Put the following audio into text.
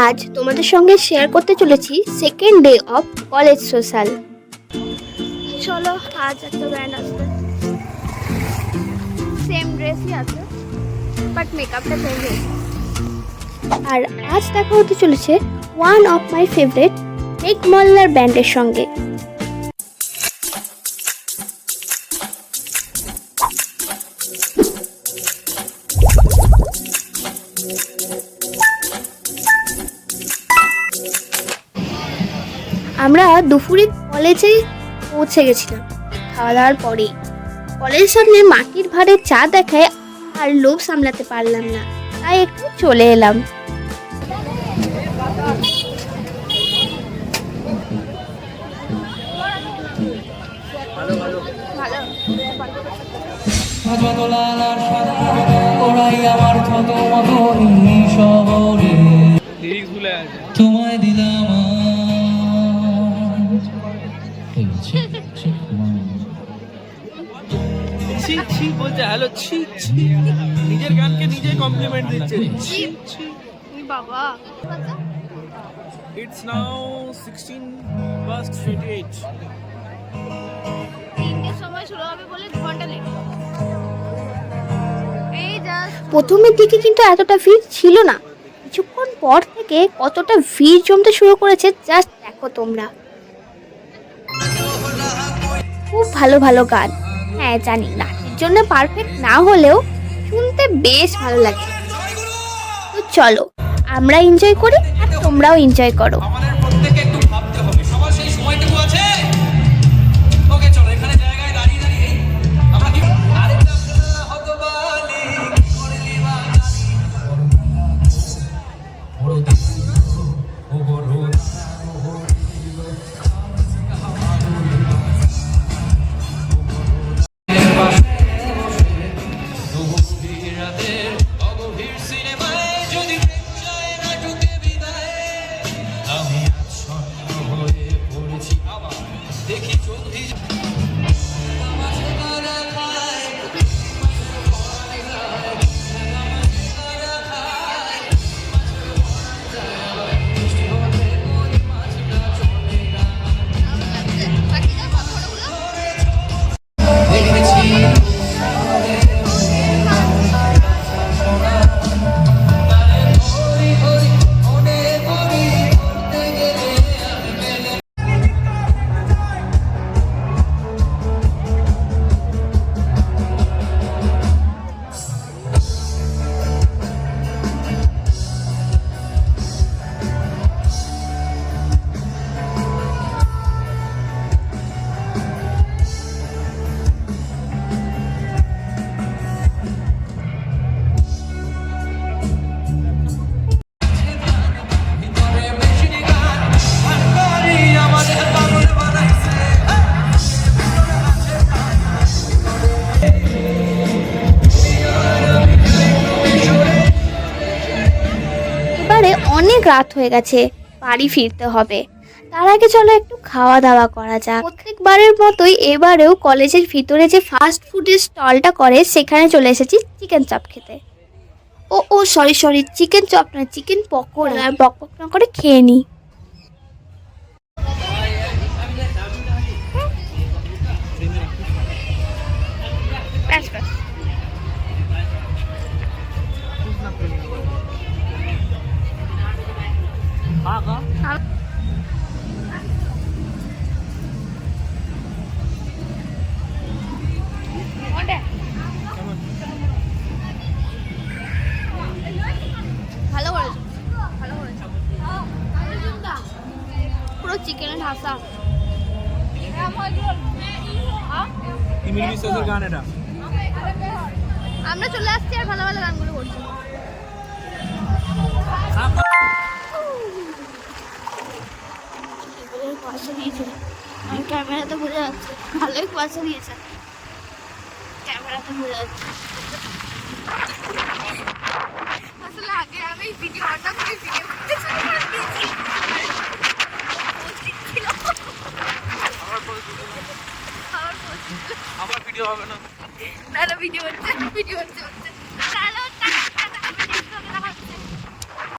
আজ তোমাদের সঙ্গে শেয়ার করতে চলেছি second day of college social চলো আজ একটা ব্যান্ড আসবে। সেম ড্রেসই আছে বাট মেকআপটা চেঞ্জ হয়েছে আর আজ দেখা হতে চলেছে one of my favourite Megh Mallar ব্যান্ডের সঙ্গে। আমরা দুপুরে কলেজে পৌঁছে গেছিলাম। খাওয়া দাওয়ার পরেই। কলেজের সামনে মাটির ভাড়ে চা দেখায় আর লোভ সামলাতে পারলাম না। তাই একটু চলে এলাম। যত লাল ছি, ছি, বলছে হ্যালো ছি ছি। নিজের গানকে নিজে কমপ্লিমেন্ট দিচ্ছে। ছি ছি। বাবা। ইটস নাও 16 past 28 তিনটের সময় শুরু হবে বলে দু ঘণ্টা লেট। প্রথমের দিকে কিন্তু এতটা ভিড় ছিল না। কিছুক্ষণ পর থেকে কতটা ভিড় জমতে শুরু করেছে জাস্ট দেখো তোমরা। খুব ভালো ভালো গান। হ্যাঁ জানি নাচের জন্য পারফেক্ট না হলেও শুনতে বেশ ভালো লাগে। তো চলো, আমরা এনজয় করি আর তোমরাও এনজয় করো। রাতের অগভীর সিনেমায় আমি আচ্ছন্ন হয়ে দেখি চোখ অনেক রাত হয়ে গেছে বাড়ি ফিরতে হবে। তার আগে চলো একটু খাওয়া দাওয়া করা যাক। প্রত্যেকবারের মতোই এবারেও কলেজের ভিতরে যে ফাস্ট ফুডের স্টলটা করে সেখানে চলে এসেছি চিকেন চপ খেতে। ও ও সরি সরি চিকেন চপ না চিকেন পকোড়া। আর বক বক না করে খেয়ে নি। চিকেনের ঢাসা। ইমিল বিশ্বাসের গান এটা? আমরা চলে আসছি আর ভালো ভালো গানগুলো করছি। পয়সা দিয়েছিল আমি ক্যামেরাতে বোঝা যাচ্ছে ভালোই পয়সা দিয়েছে। ক্যামেরাতে বোঝা যাচ্ছে। আমার ভিডিও হবে না। না না ভিডিও হচ্ছে ভিডিও হচ্ছে।